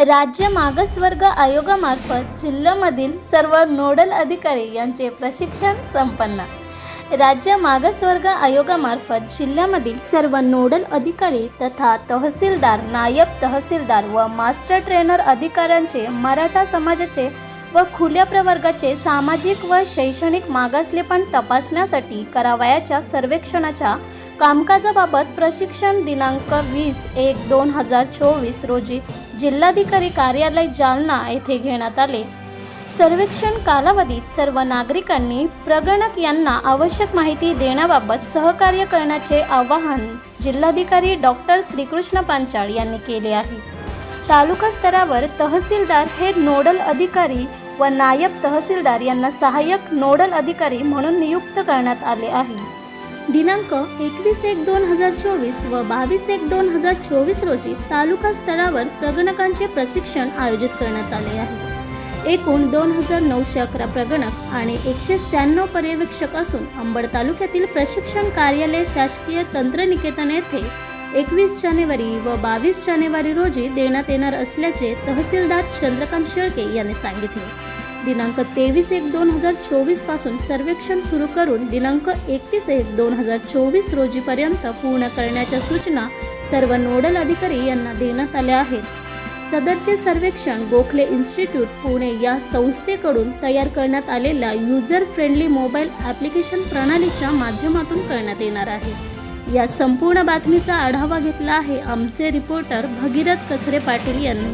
राज्य मागासवर्ग आयोगामार्फत जिल्ह्यामधील सर्व नोडल अधिकारी यांचे प्रशिक्षण संपन्न. राज्य मागासवर्ग आयोगामार्फत जिल्ह्यामधील सर्व नोडल अधिकारी तथा तहसीलदार नायब तहसीलदार व मास्टर ट्रेनर अधिकाऱ्यांचे मराठा समाजाचे व खुल्या प्रवर्गाचे सामाजिक व शैक्षणिक मागासलेपण तपासण्यासाठी करावयाच्या सर्वेक्षणाच्या कामकाजाबाबत प्रशिक्षण दिनांक वीस एक दोन हजार चोवीस रोजी जिल्हाधिकारी कार्यालय जालना येथे घेण्यात आले. सर्वेक्षण कालावधीत सर्व नागरिकांनी प्रगणक यांना आवश्यक माहिती देण्याबाबत सहकार्य करण्याचे आवाहन जिल्हाधिकारी डॉक्टर श्रीकृष्ण पांचाळ यांनी केले आहे. तालुका स्तरावर तहसीलदार हे नोडल अधिकारी व नायब तहसीलदार यांना सहाय्यक नोडल अधिकारी म्हणून नियुक्त करण्यात आले आहे. दिनांक एकवीस एक दोन हजार चोवीस व बावीस एक दोन हजार चोवीस रोजी तालुका स्तरावर प्रगणकांचे प्रशिक्षण आयोजित करण्यात आले आहे. एकूण दोन हजार नऊशे अकरा प्रगणक आणि एकशे शहाण्णव पर्यवेक्षक असून अंबड तालुक्यातील प्रशिक्षण कार्यालय शासकीय तंत्रनिकेतन येथे एकवीस जानेवारी व बावीस जानेवारी रोजी देण्यात येणार असल्याचे तहसीलदार चंद्रकांत शेळके यांनी सांगितले. दिनांक तेवीस एक दोन हजार चोवीसपासून सर्वेक्षण सुरू करून दिनांक एकतीस एक दोन हजार चोवीस रोजीपर्यंत पूर्ण करण्याच्या सूचना सर्व नोडल अधिकारी यांना देण्यात आल्या आहेत. सदरचे सर्वेक्षण गोखले इन्स्टिट्यूट पुणे या संस्थेकडून तयार करण्यात आलेल्या युजर फ्रेंडली मोबाईल ॲप्लिकेशन प्रणालीच्या माध्यमातून करण्यात येणार आहे. या संपूर्ण बातमीचा आढावा घेतला आहे आमचे रिपोर्टर भगीरथ कचरे पाटील यांनी.